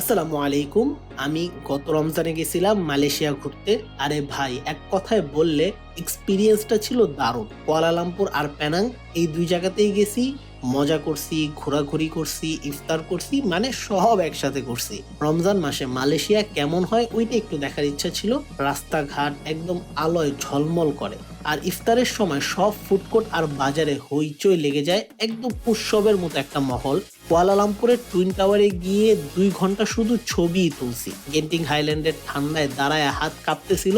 আসসালামু আলাইকুম। আমি গত রমজানে গেছিলাম মালয়েশিয়া ঘুরতে। আরে ভাই, এক কথায় বললে এক্সপিরিয়েন্সটা ছিল দারুণ। কুয়ালালামপুর আর প্যানাং এই দুই জায়গাতেই গেছি। মজা করছি, ঘোরাঘুরি করছি, ইফতার করছি মানে সব একসাথে করছি। রমজান মাসে মালয়েশিয়া কেমন হয় ওইটা একটু দেখার ইচ্ছা ছিল। রাস্তাঘাট একদম আলোয় ঝলমল করে। আর ইফতারের সময় সব ফুডকোর্ট আর বাজারে হইচই লেগে যায়। একদম উৎসবের মতো একটা মহল। কুয়ালালামপুরের টুইন টাওয়ারে গিয়ে দুই ঘণ্টা শুধু ছবিই তুলছি। গেন্টিং হাইল্যান্ডের ঠান্ডায় দাঁড়ায় হাত কাঁপতেছিল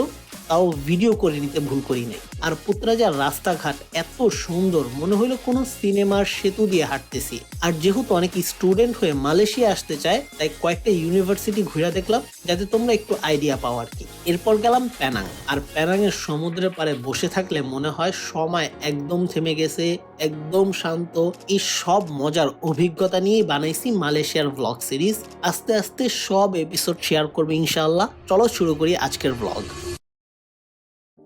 তাও ভিডিও করে নিতে ভুল করি নাই। আর পুত্রাজার রাস্তাঘাট এত সুন্দর, মনে হইল কোনো সিনেমার সেতু দিয়ে হাঁটতেছি। আর যেহেতু অনেক স্টুডেন্ট হয়ে মালয়েশিয়া আসতে চায়, তাই কয়েকটা ইউনিভার্সিটি ঘুরে দেখলাম, যাতে তোমরা একটু আইডিয়া পাও আর কি। এরপর গেলাম প্যানাং আর প্যানাং এর সমুদ্রের পাড়ে বসে থাকলে মনে হয় সময় একদম থেমে গেছে, একদম শান্ত। এই সব মজার অভিজ্ঞতা নিয়েই বানাইছি মালয়েশিয়ার ব্লগ সিরিজ আস্তে আস্তে সব এপিসোড শেয়ার করবে ইনশাআল্লাহ। চলো শুরু করি আজকের ব্লগ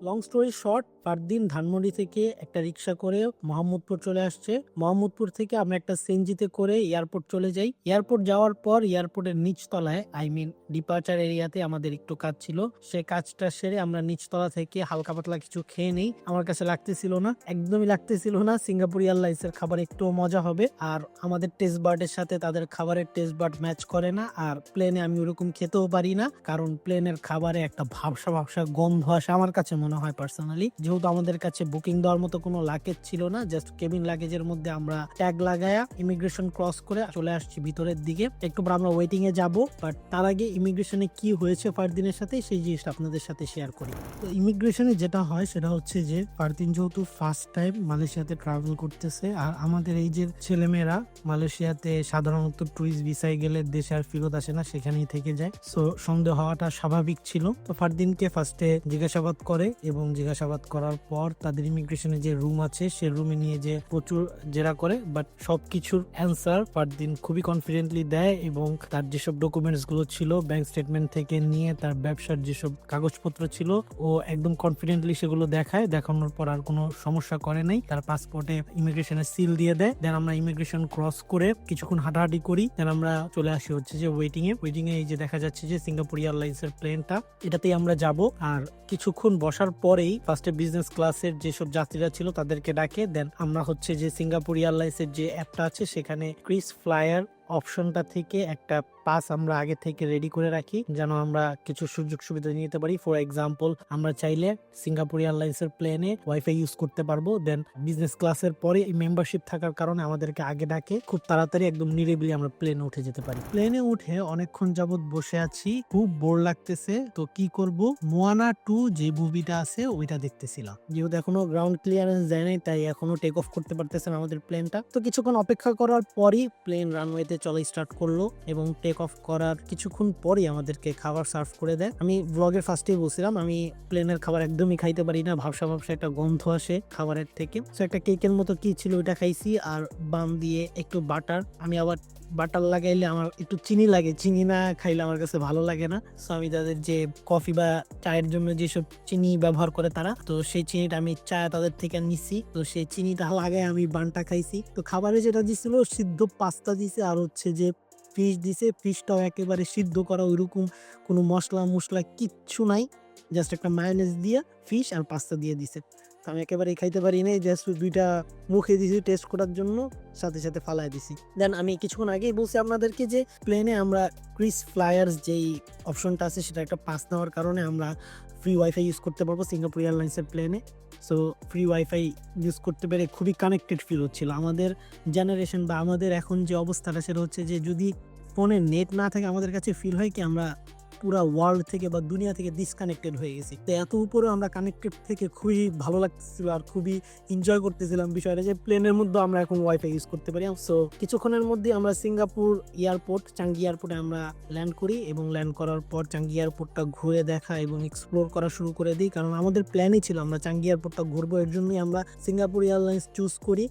লং স্টোরি শর্ট দিন ধানমন্ডি থেকে একটা রিক্সা করে মোহাম্মদপুর চলে আসছে। মোহাম্মদপুর থেকে আমরা একটা সেনজিতে করে এয়ারপোর্ট চলে যাই। এয়ারপোর্ট যাওয়ার পর এয়ারপোর্টের নিচতলায় আই মিন ডিপার্চার এরিয়াতে আমাদের একটু কাজ ছিল। সে কাজটা সেরে আমরা নিচতলা থেকে হালকা পাতলা কিছু খেয়ে নেই। আমার কাছে লাগতেছিল না, একদমই লাগতেছিল না। সিঙ্গাপুর এয়ারলাইন্সের খাবার একটু মজা হবে। আর আমাদের টেস্ট বার্ডের সাথে তাদের খাবারের টেস্ট বার্ড ম্যাচ করে না। আর প্লেনে আমি ওরকম খেতেও পারি না। কারণ প্লেনের খাবারে একটা ভাবসা ভাবসা গন্ধ আসে আমার কাছে মনে হয় পার্সোনালি যেহেতু আমাদের কাছে বুকিং দেওয়ার মতো কোনো লাগেজ ছিল না জাস্ট কেবিন লাগেজের মধ্যে আমরা ট্যাগ লাগায়া ইমিগ্রেশন ক্রস করে চলে আসছি ভিতরের দিকে। একটু পর আমরা ওয়েটিং এ যাব বাট তার আগে ইমিগ্রেশনে কি হয়েছে ফারদিনের সাথে সেই জিনিসটা আপনাদের সাথে শেয়ার করি। তো ইমিগ্রেশনে যেটা হয়, সেটা হচ্ছে যে ফারদিন যেহেতু ফার্স্ট টাইম মালয়েশিয়াতে ট্রাভেল করতেছে, আর আমাদের এই যে ছেলেমেয়েরা মালয়েশিয়াতে সাধারণত টুরিস্ট ভিসায় গেলে দেশে আর ফেরত আসে না, সেখানেই থেকে যায়। সো সন্দেহ হওয়াটা স্বাভাবিক ছিল। তো ফারদিনকে ফার্স্টে জিজ্ঞাসাবাদ করে এবং জিজ্ঞাসাবাদ করার পর তাদের ইমিগ্রেশনে যে রুম আছে, সে রুমে নিয়ে যে প্রচুর জেরা করে বাট সবকিছুর অ্যান্সার ফারদিন খুবই কনফিডেন্টলি দেয় এবং তার যেসব ডকুমেন্টসগুলো ছিল ব্যাংক স্টেটমেন্ট থেকে নিয়ে তার ব্যবসার যেসব কাগজপত্র ছিল, ও একদম কনফিডেন্টলি সেগুলো দেখায়। দেখানোর পর আর কোনো সমস্যা করে নাই। তার পাসপোর্টে ইমিগ্রেশনের সিল দিয়ে দেয়। দেন আমরা ইমিগ্রেশন ক্রস করে কিছুক্ষণ হাঁটাহাঁটি করি। দেন আমরা চলে আসি হচ্ছে যে ওয়েটিং এ ওয়েটিং এ এই যে দেখা যাচ্ছে যে সিঙ্গাপুর এয়ারলাইন্স এর প্লেনটা এটাতেই আমরা যাব। আর কিছুক্ষণ বসার পরেই ফার্স্টে বিজনেস ক্লাসের যেসব যাত্রীরা ছিল তাদেরকে ডাকে। দেন আমরা হচ্ছে যে সিঙ্গাপুর এয়ারলাইন্সের যে অ্যাপটা আছে, সেখানে ক্রিস ফ্লায়ার অপশনটা থেকে একটা পাস আমরা আগে থেকে রেডি করে রাখি, যেন আমরা কিছু সুযোগ সুবিধা নিতে পারি। ফর এক্সাম্পল আমরা চাইলে সিঙ্গাপুর এয়ারলাইন্সের প্লেনে ওয়াইফাই ইউজ করতে পারব। দেন বিজনেস ক্লাসের পরে মেম্বারশিপ থাকার কারণে আমাদেরকে আগে ডাকে, খুব তাড়াতাড়ি একদম নিরিবিলি আমরা প্লেনে উঠে যেতে পারি। প্লেনে উঠে অনেকক্ষণ যাবৎ বসে আছি, খুব বোর লাগতেছে। তো কি করব? মোয়ানা টু যে মুভিটা আছে, ওইটা দেখতেছিলাম। যেহেতু এখনও গ্রাউন্ড ক্লিয়ারেন্স দেয় নাই, তাই এখনও টেক অফ করতে পারতেছে আমাদের প্লেনটা তো কিছুক্ষণ অপেক্ষা করার পরই প্লেন রানওয়েতে চলে স্টার্ট করল এবং টেক অফ করার কিছুক্ষণ পরই আমাদেরকে খাবার সার্ভ করে দেয়। আমি ব্লগের ফার্স্টেই বলছিলাম, আমি প্লেনের খাবার একদমই খাইতে পারি না, ভাবসা ভাবসা একটা গন্ধ আসে খাবারের থেকে। সো একটা কেকের মতো কি ছিল ওইটা খাইছি, আর বাম দিয়ে একটু বাটার আমি আবার বাটার লাগাইলে আমার একটু চিনি লাগে। চিনি না খাইলে আমার কাছে ভালো লাগে না। সো আমি তাদের যে কফি বা চায়ের জন্য যেসব চিনি ব্যবহার করে তারা, তো সেই চিনিটা আমি চা তাদের থেকে নিছি। তো সেই চিনিটা লাগাই আমি বানটা খাইছি। তো খাবারে যেটা দিছিল, সিদ্ধ পাস্তা দিছে আর হচ্ছে যে ফিশ দিছে। ফিশটাও একেবারে সিদ্ধ করা ওইরকম কোনো মশলা মশলা কিচ্ছু নাই। জাস্ট একটা মায়োনেজ দিয়ে ফিশ আর পাস্তা দিয়ে দিছে। তো আমি একেবারেই খাইতে পারি নাই জাস্ট দুইটা মুখে দিছি টেস্ট করার জন্য, সাথে সাথে ফালাই দিছি। দেন আমি কিছুক্ষণ আগেই বলছি আপনাদেরকে যে প্লেনে আমরা ক্রিস ফ্লায়ার্স যেই অপশনটা আছে, সেটা একটা পাস নেওয়ার কারণে আমরা ফ্রি ওয়াইফাই ইউজ করতে পারব সিঙ্গাপুর এয়ারলাইন্সের প্লেনে সো ফ্রি ওয়াইফাই ইউজ করতে পেরে খুবই কানেক্টেড ফিল হচ্ছিল। আমাদের জেনারেশন বা আমাদের এখন যে অবস্থাটা, সেটা হচ্ছে যে, যদি ফোনে নেট না থাকে, আমাদের কাছে ফিল হয় কি, আমরা পুরা ওয়ার্ল্ড থেকে বা দুনিয়া থেকে ডিসকানেক্টেড হয়ে গেছি। তো এত উপরে আমরা কানেক্টেড থেকে খুবই ভালো লাগতেছিল আর খুবই এনজয় করতেছিলাম বিষয়টা যে প্লেনের মধ্যে আমরা এখন ওয়াইফাই ইউজ করতে পারি। সো কিছুক্ষণের মধ্যে আমরা সিঙ্গাপুর এয়ারপোর্ট চাঙ্গি এয়ারপোর্টে আমরা ল্যান্ড করি এবং ল্যান্ড করার পর চাঙ্গি এয়ারপোর্টটা ঘুরে দেখা এবং এক্সপ্লোর করা শুরু করে দিই। কারণ আমাদের প্ল্যানই ছিল আমরা চাঙ্গি এয়ারপোর্টটা ঘুরবো, এর জন্যই আমরা সিঙ্গাপুর এয়ারলাইন্স চুজ করি।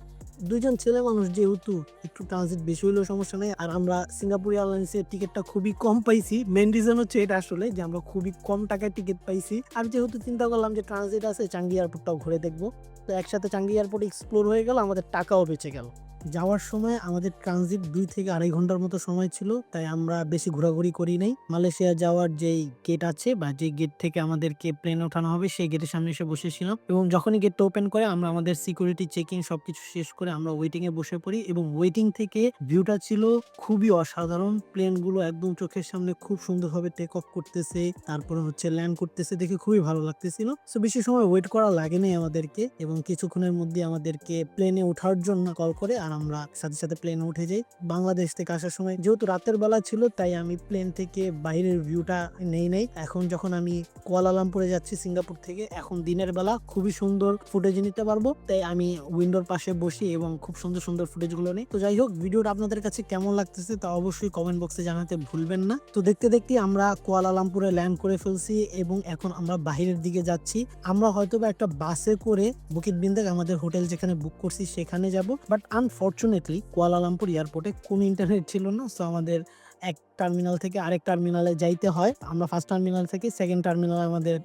দুইজন ছেলে মানুষ যেহেতু একটু ট্রানজিট বেশি হইলেও সমস্যা নেই। আর আমরা সিঙ্গাপুর এয়ারলাইন্সের টিকিটটা খুবই কম পাইছি। মেন রিজন হচ্ছে এটা আসলে যে আমরা খুবই কম টাকায় টিকিট পাইছি। আর যেহেতু চিন্তা করলাম যে ট্রানজিট আছে চাঙ্গি এয়ারপোর্টটাও ঘুরে দেখব। তো একসাথে চাঙ্গি এয়ারপোর্ট এক্সপ্লোর হয়ে গেল, আমাদের টাকাও বেঁচে গেল। যাওয়ার সময় আমাদের ট্রানজিট দুই থেকে আড়াই ঘণ্টার মতো সময় ছিল, তাই আমরা বেশি ঘোরাঘুরি করি নাই। মালয়েশিয়া যাওয়ার যেই গেট আছে বা যে গেট থেকে আমাদেরকে প্লেন ওঠানো হবে, সেই গেটের সামনে এসে বসেছিলাম। এবং যখনই গেটটা ওপেন করে, আমরা আমাদের সিকিউরিটি চেকিং সবকিছু শেষ করে আমরা ওয়েটিং এ বসে পড়ি। এবং ওয়েটিং থেকে ভিউটা ছিল খুবই অসাধারণ। প্লেনগুলো একদম চোখের সামনে খুব সুন্দরভাবে টেক অফ করতেছে, তারপরে হচ্ছে ল্যান্ড করতেছে, দেখে খুবই ভালো লাগতেছিল। সো বেশি সময় ওয়েট করা লাগেনি আমাদেরকে। এবং কিছুক্ষণের মধ্যে আমাদেরকে প্লেনে ওঠার জন্য কল করে আর আমরা সাথে সাথে প্লেনে উঠে যাই। বাংলাদেশ থেকে আসার সময় যেহেতু রাতের বেলা ছিল, তাই আমি প্লেন থেকে বাইরের ভিউটা নেই নাই। এখন যখন আমি কুয়ালালামপুরে যাচ্ছি সিঙ্গাপুর থেকে, এখন দিনের বেলা খুবই সুন্দর ফুটেজ নিতে পারব। তাই আমি উইন্ডোর পাশে বসি এবং খুব সুন্দর সুন্দর ফুটেজগুলো নিই। তো যাই হোক, ভিডিওটা আপনাদের কাছে কেমন লাগতেছে তা অবশ্যই কমেন্ট বক্সে জানাতে ভুলবেন না। তো দেখতে দেখতে আমরা কুয়ালালামপুরে ল্যান্ড করে ফেলছি এবং এখন আমরা বাইরের দিকে যাচ্ছি। আমরা হয়তো একটা বাসে করে বুকিত বিন্দাক আমাদের হোটেল যেখানে বুক করছি, সেখানে যাব। বাট আনফর্চুনেটলি কুয়ালালামপুর এয়ারপোর্টে কোনো ইন্টারনেট ছিল না সো আমাদের এক টার্মিনাল থেকে আরেক টার্মিনালে যাইতে হয়। আমরা ফার্স্ট টার্মিনাল থেকে সেকেন্ড টার্মিনালে আমাদের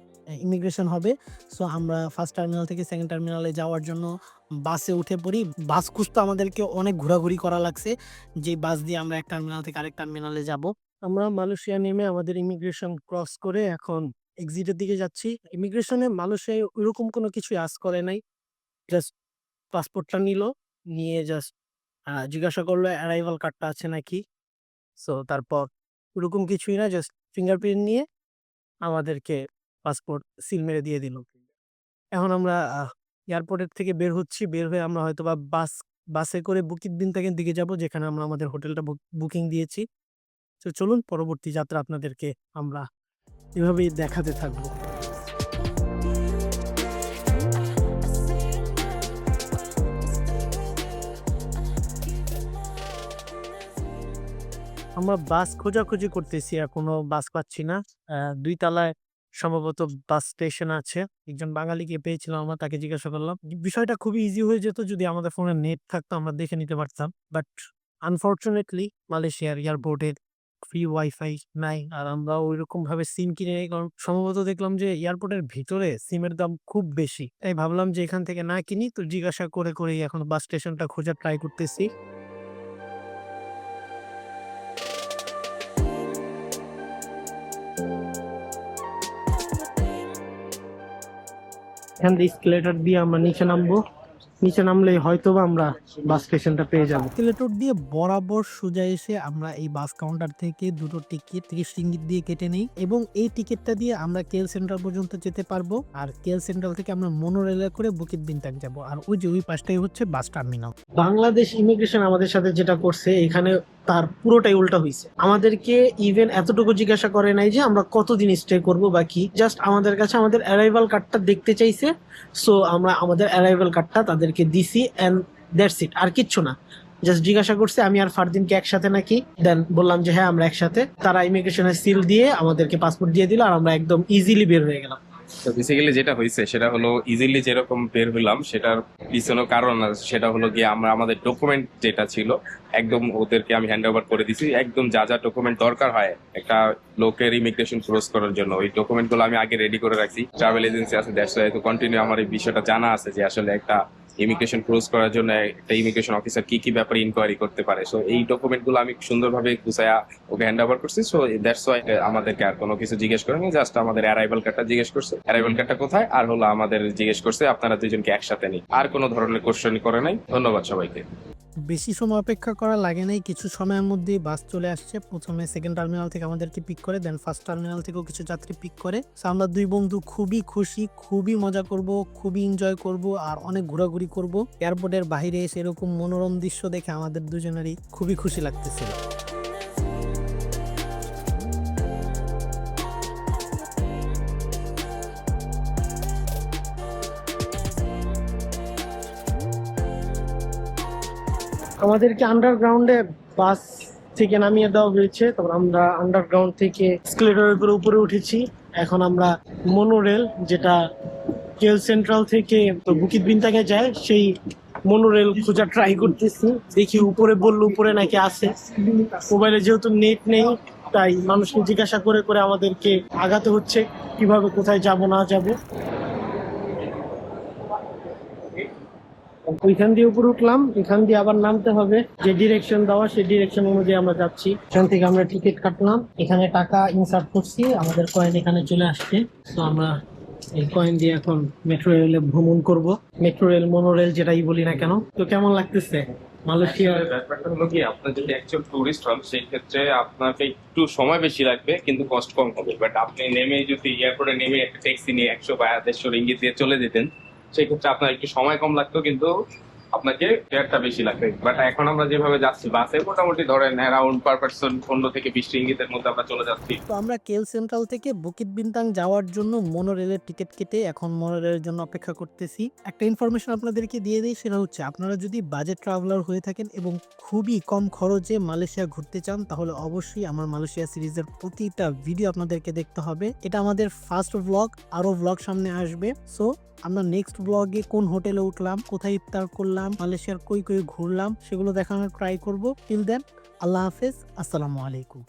ইমিগ্রেশন হবে। সো আমরা ফার্স্ট টার্মিনাল থেকে সেকেন্ড টার্মিনালে যাওয়ার জন্য বাসে উঠে পড়ি। বাস খুঁজতে আমাদেরকে অনেক ঘোরাঘুরি করা লাগছে, যে বাস দিয়ে আমরা এক টার্মিনাল থেকে আরেক টার্মিনালে যাব। আমরা মালয়েশিয়া নেমে আমাদের ইমিগ্রেশন ক্রস করে এখন এক্সিটের দিকে যাচ্ছি। ইমিগ্রেশনে মালয়েশিয়ায় ওইরকম কোনো কিছু আস করে নাই। জাস্ট পাসপোর্টটা নিল। নিয়ে জাস্ট জিজ্ঞাসা করল অ্যারাইভাল কার্ডটা আছে নাকি? সো তারপর ওরকম কিছুই না জাস্ট ফিঙ্গারপ্রিন্ট নিয়ে আমাদেরকে পাসপোর্ট সিল মেরে দিয়ে দিল। এখন আমরা এয়ারপোর্টের থেকে বের হচ্ছি, বের হয়ে আমরা হয়তো বা বাস, বাসে করে বুকিং দিন থেকে দিকে যাব, যেখানে আমরা আমাদের হোটেলটা বুকিং দিয়েছি। তো চলুন, পরবর্তী যাত্রা আপনাদেরকে আমরা এভাবেই দেখাতে থাকব। আমরা বাস খোঁজাখুঁজি করতেছি আর কোনো বাস পাচ্ছি না। দুই তলায় সম্ভবত বাস স্টেশন আছে। একজন বাঙালিকে পেয়েছিলাম আমরা তাকে জিজ্ঞাসা করলাম। বিষয়টা খুবই ইজি হয়ে যেত যদি আমাদের ফোনে নেট থাকতো, আমরা দেখে নিতে পারতাম। বাট আনফর্চুনেটলি মালয়েশিয়ার এয়ারপোর্টে ফ্রি ওয়াইফাই নাই আর আমরা ওইরকম ভাবে সিম কিনে কারণ সম্ভবত দেখলাম যে এয়ারপোর্টের ভিতরে সিমের দাম খুব বেশি। তাই ভাবলাম যে এখান থেকে না কিনি, তো জিজ্ঞাসা করে করেই এখন বাস স্টেশনটা খোঁজার ট্রাই করতেছি। এখান থেকে স্কেলেটর দিয়ে আমরা নিচে নামবো। নিচে নামলেই হয়তো বা আমরা বাস স্টেশনটা পেয়ে যাব। স্কেলেটর দিয়ে বরাবর সোজা এসে আমরা এই বাস কাউন্টার থেকে দুটো টিকিট ত্রিশ দিয়ে কেটে নিই এবং এই টিকিটটা দিয়ে আমরা কেল সেন্টার পর্যন্ত যেতে পারব। আর কেল সেন্ট্রাল থেকে আমরা মনোরেলে করে বুকিত বিনতাক যাব। আর ওই যে ওই পাশটাই হচ্ছে বাস টার্মিনাল বাংলাদেশ ইমিগ্রেশন আমাদের সাথে যেটা করছে এখানে তার পুরোটাই উল্টা হয়েছে আমাদেরকে ইভেন এতটুকু জিজ্ঞাসা করে নাই যে আমরা কতদিন স্টে করব বা কি। জাস্ট আমাদের কাছে আমাদের অ্যারাইভাল কার্ডটা দেখতে চাইছে। সো আমরা আমাদের অ্যারাইভাল কার্ডটা তাদেরকে দিছি অ্যান্ড দ্যাটস ইট আর কিচ্ছু না। জাস্ট জিজ্ঞাসা করছে, আমি আর ফারদিনকে একসাথে নাকি? দেন বললাম যে হ্যাঁ আমরা একসাথে। তারা ইমিগ্রেশনের সিল দিয়ে আমাদেরকে পাসপোর্ট দিয়ে দিল আর আমরা একদম ইজিলি বের হয়ে গেলাম। তো বেসিক্যালি যেটা হয়েছে, সেটা হলো ইজিলি যেরকম বের হলাম, সেটার পিছনে কারণ সেটা হলো গিয়ে আমরা, আমাদের ডকুমেন্ট যেটা ছিল, একদম ওদেরকে আমি হ্যান্ড ওভার করে দিছি। একদম যা যা ডকুমেন্ট দরকার হয়, একটা লোকের ইমিগ্রেশন ক্রস করার জন্য, ওই ডকুমেন্টগুলো আমি আগে রেডি করে রাখছি। ট্রাভেল এজেন্সি আছে দ্যাটস কন্টিনিউ আমার এই বিষয়টা জানা আছে যে আসলে একটা ইমিগ্রেশন ক্রস করার জন্য একটা ইমিগ্রেশন অফিসার কি কি ব্যাপারে ইনকোয়ারি করতে পারে? সো এই ডকুমেন্টগুলো আমি সুন্দরভাবে গুছায়া ওকে হ্যান্ড ওভার করছি। সো দ্যাটস ওয়াই আমাদেরকে আর কোনো কিছু জিজ্ঞেস করেনি জাস্ট আমাদের অ্যারাইভাল কার্ডটা জিজ্ঞেস করছে। অ্যারাইভাল কার্ডটা কোথায়? আর হলো আমাদের জিজ্ঞেস করছে, আপনারা দুজনকে একসাথে নেই আর কোনো ধরনের কোশ্চেন করে নাই। ধন্যবাদ সবাইকে। বেশি সময় অপেক্ষা করা লাগে নাই, কিছু সময়ের মধ্যেই বাস চলে আসছে। প্রথমে সেকেন্ড টার্মিনাল থেকে আমাদেরকে পিক করে দেন ফার্স্ট টার্মিনাল থেকেও কিছু যাত্রী পিক করে। আমরা দুই বন্ধু খুবই খুশি, খুবই মজা করব, খুবই এনজয় করব আর অনেক ঘোরাঘুরি করব। এয়ারপোর্টের বাইরে এসে এরকম মনোরম দৃশ্য দেখে আমাদের দুজনেরই খুবই খুশি লাগতেছিল। আমাদেরকে আন্ডারগ্রাউন্ডে বাস থেকে নামিয়ে দেওয়া হয়েছে। তারপর আমরা আন্ডারগ্রাউন্ড থেকে স্কেলেটরের উপরে উপরে উঠেছি। এখন আমরা মনোরেল যেটা কেল সেন্ট্রাল থেকে তো বুকিত বিনতাকে যায়, সেই মনোরেল খোঁজা ট্রাই করতেছি। দেখি উপরে বলল, উপরে নাকি আছে। মোবাইলে যেহেতু নেট নেই, তাই মানুষকে জিজ্ঞাসা করে করে আমাদেরকে আগাতে হচ্ছে, কীভাবে কোথায় যাব, না যাব। ওইখান দিয়ে উপরে উঠলাম, এখান দিয়ে আবার নামতে হবে। যে ডিরেকশন দেওয়া, সেই ডিরেকশন অনুযায়ী আমরা যাচ্ছি। এখান থেকে আমরা টিকিট কাটলাম। এখানে টাকা ইনসার্ট করছি। আমাদের কয়েন এখানে চলে আসছে। তো আমরা এই কয়েন দিয়ে এখন মেট্রো রেলে ভ্রমণ করব। মেট্রো রেল মনোরেল যেটাই বলি না কেন। তো কেমন লাগতেছে? মালয়েশিয়ার ব্যাপারটা হলো কি, আপনার যদি অ্যাকচুয়াল টুরিস্ট হন, সেই ক্ষেত্রে আপনাকে একটু সময় বেশি লাগবে, কিন্তু কষ্ট কম হবে। বাট আপনি নেমে যদি এয়ারপোর্টে নেমে একটা ট্যাক্সি নিয়ে একশো বা দেড়শো রিঙ্গিত দিয়ে চলে যেতেন সেই ক্ষেত্রে আপনার একটু সময় কম লাগতো কিন্তু আপনাকে ফেয়ারটা বেশি লাগবে। বাট এখন আমরা যেভাবে যাচ্ছি, বাসে মোটামুটি ধরেন অ্যারাউন্ড পার পার্সন পনেরো থেকে বিশ রিঙ্গিতের মধ্যে আমরা চলে যাচ্ছি। তো আমরা কেল সেন্ট্রাল থেকে বুকিত বিনতাং যাওয়ার জন্য মনোরেলের টিকিট কেটে এখন মনোরেলের জন্য অপেক্ষা করতেছি। একটা ইনফরমেশন আপনাদেরকে দিয়ে দিই, সেটা হচ্ছে আপনারা যদি বাজেট ট্রাভেলার হয়ে থাকেন এবং খুবই কম খরচে মালয়েশিয়া ঘুরতে চান, তাহলে অবশ্যই আমার মালয়েশিয়া সিরিজের প্রতিটা ভিডিও আপনাদেরকে দেখতে হবে। এটা আমাদের ফার্স্ট ব্লগ আরও ব্লগ সামনে আসবে। সো আমরা নেক্সট ব্লগে কোন হোটেলে উঠলাম, কোথায় ইফতার করলাম মালয়েশিয়ার কই কই ঘুরলাম সেগুলো দেখানোর ট্রাই করব। টিল দেন আল্লাহ হাফেজ আসসালামু আলাইকুম।